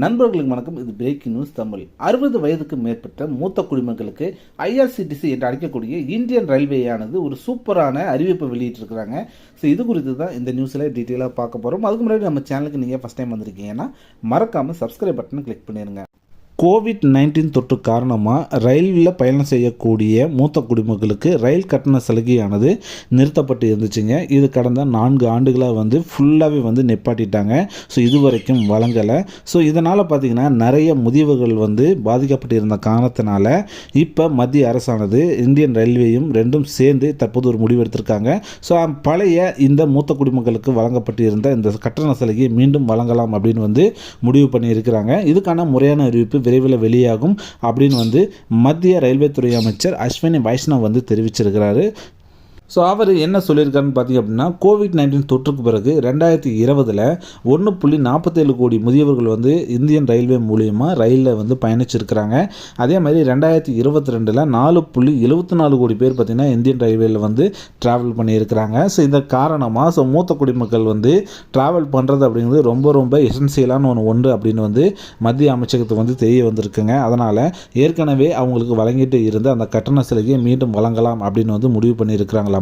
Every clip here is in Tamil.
நண்பர்களுக்கு வணக்கம். இது பிரேக்கிங் நியூஸ் தமிழ். அறுபது வயதுக்கு மேற்பட்ட மூத்த குடிமக்களுக்கு ஐஆர்சிடிசி என்று அழைக்கக்கூடிய இந்தியன் ரயில்வேயானது ஒரு சூப்பரான அறிவிப்பை வெளியிட்டிருக்கிறாங்க. ஸோ இது குறித்து தான் இந்த நியூஸில் டீட்டெயிலாக பார்க்க போகிறோம் அதுக்கு முன்னாடி நம்ம சேனலுக்கு நீங்கள் ஃபஸ்ட் டைம் வந்திருக்கீங்கன்னா மறக்காமல் சப்ஸ்கிரைப் பட்டனை கிளிக் பண்ணிடுங்க கோவிட் நைன்டீன் தொற்று காரணமாக ரயிலில் பயணம் செய்யக்கூடிய மூத்த குடிமக்களுக்கு ரயில் கட்டண சலுகையானது நிறுத்தப்பட்டு இருந்துச்சுங்க. இது கடந்த நான்கு ஆண்டுகளாக வந்து ஃபுல்லாகவே வந்து நிப்பாட்டிட்டாங்க. ஸோ இதுவரைக்கும் வழங்கலை. ஸோ இதனால் பார்த்திங்கன்னா நிறைய முதியவர்கள் வந்து பாதிக்கப்பட்டு இருந்த காரணத்தினால இப்போ மத்திய அரசானது இந்தியன் ரயில்வேயும் ரெண்டும் சேர்ந்து தற்போது ஒரு முடிவு எடுத்திருக்காங்க ஸோ பழைய இந்த மூத்த குடிமக்களுக்கு வழங்கப்பட்டு இருந்த இந்த கட்டண சலுகையை மீண்டும் வழங்கலாம் அப்படின்னு வந்து முடிவு பண்ணியிருக்கிறாங்க. இதுக்கான முறையான அறிவிப்பு விரைவில் வெளியாகும் அப்படின்னு வந்து மத்திய ரயில்வே துறை அமைச்சர் அஸ்வினி வைஷ்ணவ் வந்து தெரிவிச்சிருக்கிறாரு. ஸோ அவர் என்ன சொல்லியிருக்காருன்னு பார்த்தீங்க அப்படின்னா கோவிட் நைன்டீன் தொற்றுக்கு பிறகு ரெண்டாயிரத்தி இருபதில் ஒன்று புள்ளி நாற்பத்தேழு கோடி முதியவர்கள் வந்து இந்தியன் ரயில்வே மூலியமாக ரயிலில் வந்து பயணிச்சிருக்கிறாங்க. அதே மாதிரி ரெண்டாயிரத்தி இருபத்தி ரெண்டில் நாலு புள்ளி எழுபத்தி நாலு கோடி பேர் பார்த்திங்கன்னா இந்தியன் ரயில்வேயில் வந்து ட்ராவல் பண்ணியிருக்கிறாங்க. ஸோ இந்த காரணமாக ஸோ மூத்த குடிமக்கள் வந்து ட்ராவல் பண்ணுறது அப்படிங்கிறது ரொம்ப ரொம்ப எசென்சியலான ஒன்று ஒன்று அப்படின்னு வந்து மத்திய அமைச்சகத்துக்கு வந்து தெரிய வந்திருக்குங்க. அதனால் ஏற்கனவே அவங்களுக்கு வழங்கிட்டு இருந்த அந்த கட்டண சிலையை மீண்டும் வழங்கலாம் அப்படின்னு வந்து முடிவு பண்ணியிருக்கிறாங்களாம்.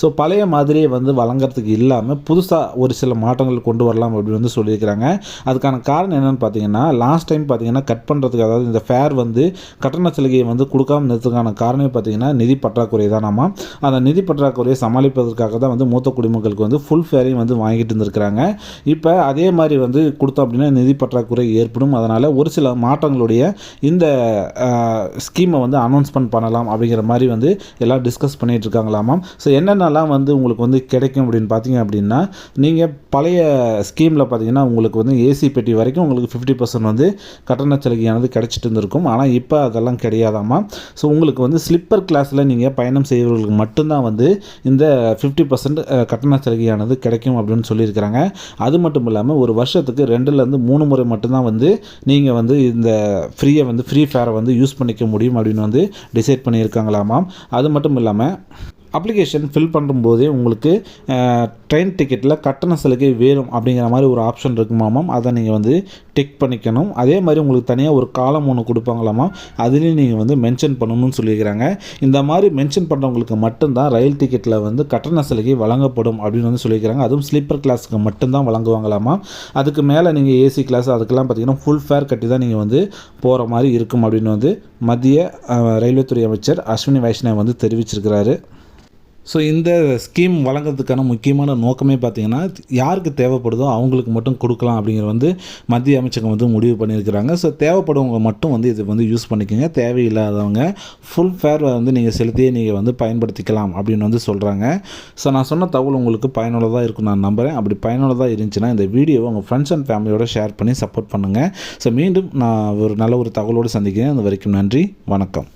ஸோ பழைய மாதிரியே வந்து வழங்குறதுக்கு இல்லாமல் புதுசாக ஒரு சில மாற்றங்கள் கொண்டு வரலாம் அப்படின்னு வந்து சொல்லியிருக்கிறாங்க. அதுக்கான காரணம் என்னென்னு பார்த்தீங்கன்னா லாஸ்ட் டைம் பார்த்தீங்கன்னா கட் பண்ணுறதுக்கு அதாவது இந்த ஃபேர் வந்து கட்டண சலுகையை வந்து கொடுக்காம நிறுத்துக்கான காரணமே பார்த்தீங்கன்னா நிதி பற்றாக்குறை தானாமா? அந்த நிதி பற்றாக்குறையை சமாளிப்பதற்காக தான் வந்து மூத்த குடிமக்களுக்கு வந்து ஃபுல் ஃபேரையும் வந்து வாங்கிட்டு இருந்திருக்கிறாங்க. இப்போ அதே மாதிரி வந்து கொடுத்தோம் அப்படின்னா நிதி பற்றாக்குறை ஏற்படும். அதனால் ஒரு சில மாற்றங்களுடைய இந்த ஸ்கீமை வந்து அனௌன்ஸ்மெண்ட் பண்ணலாம் அப்படிங்கிற மாதிரி வந்து எல்லாம் டிஸ்கஸ் பண்ணிகிட்டு இருக்காங்களாமா? ஸோ என்னென்னலாம் வந்து உங்களுக்கு வந்து கிடைக்கும் அப்படின்னு பார்த்தீங்க அப்படின்னா நீங்கள் பழைய ஸ்கீமில் பார்த்தீங்கன்னா உங்களுக்கு வந்து ஏசி பெட்டி வரைக்கும் உங்களுக்கு ஃபிஃப்டி பர்சன்ட் வந்து கட்டண சலுகையானது கிடைச்சிட்டு இருந்திருக்கும். ஆனால் இப்போ அதெல்லாம் கிடையாதாமா ஸோ உங்களுக்கு வந்து ஸ்லிப்பர் கிளாஸில் நீங்கள் பயணம் செய்கிறவர்களுக்கு மட்டும்தான் வந்து இந்த ஃபிஃப்டி பர்சன்ட் கட்டண சலுகையானது கிடைக்கும் அப்படின்னு சொல்லியிருக்கிறாங்க. அது மட்டும் இல்லாமல் ஒரு வருஷத்துக்கு ரெண்டுலேருந்து மூணு முறை மட்டும்தான் வந்து நீங்கள் வந்து இந்த ஃப்ரீயை வந்து ஃப்ரீ ஃபேரை வந்து யூஸ் பண்ணிக்க முடியும் அப்படின்னு வந்து டிசைட் பண்ணியிருக்காங்களாமாம். அது மட்டும் இல்லாமல் அப்ளிகேஷன் ஃபில் பண்ணும்போதே உங்களுக்கு ட்ரெயின் டிக்கெட்டில் கட்டண சலுகை வேணும் அப்படிங்கிற மாதிரி ஒரு ஆப்ஷன் இருக்குமாமாம் அதை நீங்கள் வந்து டிக் பண்ணிக்கணும். அதே மாதிரி உங்களுக்கு தனியாக ஒரு காலம் ஒன்று கொடுப்பாங்களாமா அதுலேயும் நீங்கள் வந்து மென்ஷன் பண்ணணும்னு சொல்லியிருக்கிறாங்க. இந்த மாதிரி மென்ஷன் பண்ணுறவங்களுக்கு மட்டும்தான் ரயில் டிக்கெட்டில் வந்து கட்டண சலுகை வழங்கப்படும் அப்படின்னு வந்து சொல்லியிருக்கிறாங்க. அதுவும் ஸ்லீப்பர் கிளாஸுக்கு மட்டும்தான் வழங்குவாங்களாமா அதுக்கு மேலே நீங்கள் ஏசி கிளாஸ் அதுக்கெல்லாம் பார்த்தீங்கன்னா ஃபுல் ஃபேர் கட்டி தான் நீங்கள் வந்து போகிற மாதிரி இருக்கும் அப்படின்னு வந்து மத்திய ரயில்வே துறை அமைச்சர் அஸ்வினி வைஷ்ணவ் வந்து தெரிவிச்சிருக்கிறாரு. ஸோ இந்த ஸ்கீம் வழங்குறதுக்கான முக்கியமான நோக்கமே பார்த்திங்கன்னா யாருக்கு தேவைப்படுதோ அவங்களுக்கு மட்டும் கொடுக்கலாம் அப்படிங்கிற வந்து மத்திய அமைச்சகம் வந்து முடிவு பண்ணியிருக்கிறாங்க. ஸோ தேவைப்படுவங்க மட்டும் வந்து இது வந்து யூஸ் பண்ணிக்கோங்க. தேவையில்லாதவங்க ஃபுல் ஃபேர் வந்து நீங்கள் செலுத்தியே நீங்கள் வந்து பயன்படுத்திக்கலாம் அப்படின்னு வந்து சொல்கிறாங்க ஸோ நான் சொன்ன தகவல் உங்களுக்கு பயனுள்ளதாக இருக்கும் நான் நம்புகிறேன் அப்படி பயனுள்ளதாக இருந்துச்சுன்னா இந்த வீடியோவை உங்கள் ஃப்ரெண்ட்ஸ் அண்ட் ஃபேமிலியோட ஷேர் பண்ணி சப்போர்ட் பண்ணுங்கள் ஸோ மீண்டும் நான் ஒரு நல்ல ஒரு தகவலோடு சந்திக்கிறேன். அது வரைக்கும் நன்றி. வணக்கம்.